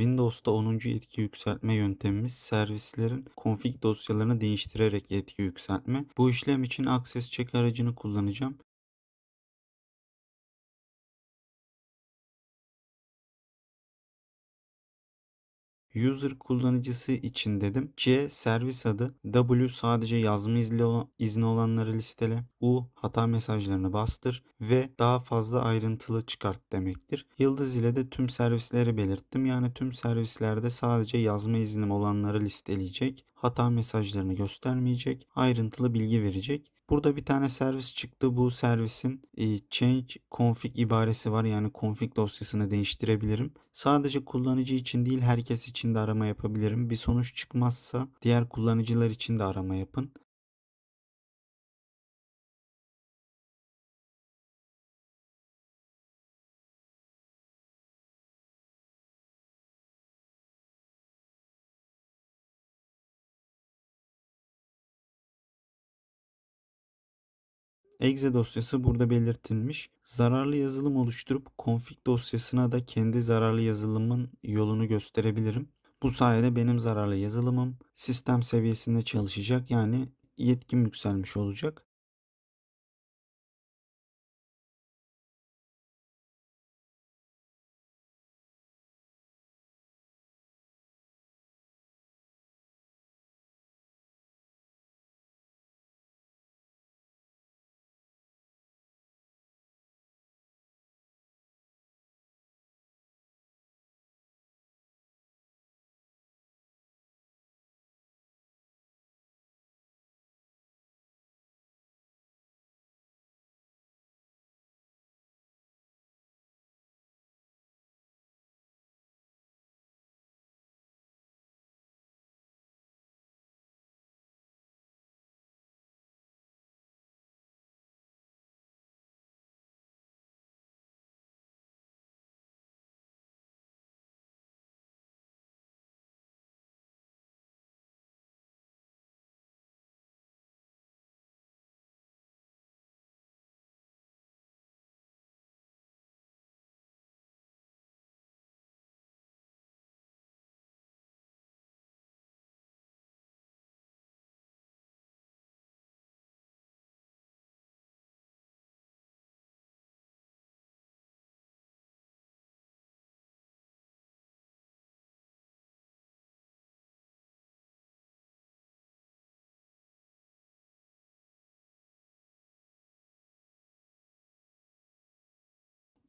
Windows'ta 10. yetki yükseltme yöntemimiz servislerin config dosyalarını değiştirerek yetki yükseltme. Bu işlem için Access Check aracını kullanacağım. User kullanıcısı için dedim. C servis adı. W sadece yazma izni, olan, izni olanları listele. U hata mesajlarını bastır. Ve daha fazla ayrıntılı çıkart demektir. Yıldız ile de tüm servisleri belirttim. Yani tüm servislerde sadece yazma iznim olanları listeleyecek. Hata mesajlarını göstermeyecek. Ayrıntılı bilgi verecek. Burada bir tane servis çıktı. Bu servisin e, change config ibaresi var. Yani config dosyasını değiştirebilirim. Sadece kullanıcı için değil herkes için de arama yapabilirim. Bir sonuç çıkmazsa diğer kullanıcılar için de arama yapın. Exe dosyası burada belirtilmiş. Zararlı yazılım oluşturup config dosyasına da kendi zararlı yazılımın yolunu gösterebilirim. Bu sayede benim zararlı yazılımım sistem seviyesinde çalışacak yani yetkim yükselmiş olacak.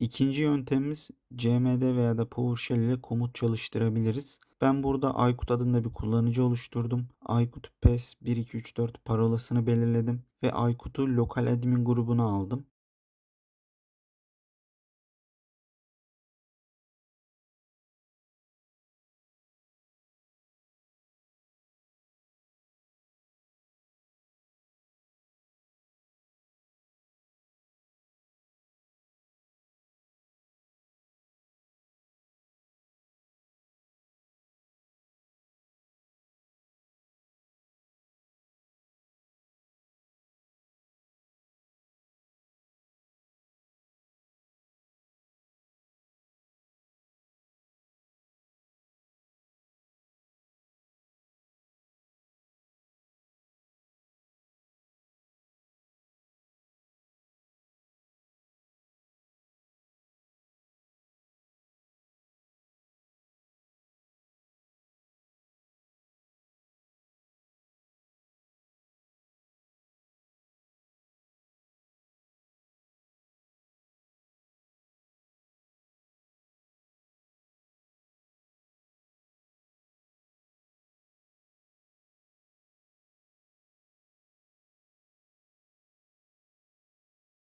İkinci yöntemimiz CMD veya da PowerShell ile komut çalıştırabiliriz. Ben burada Aykut adında bir kullanıcı oluşturdum. Aykut PES 1234 parolasını belirledim ve Aykut'u lokal admin grubuna aldım.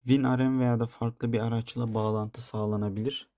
WinRM veya da farklı bir araçla bağlantı sağlanabilir.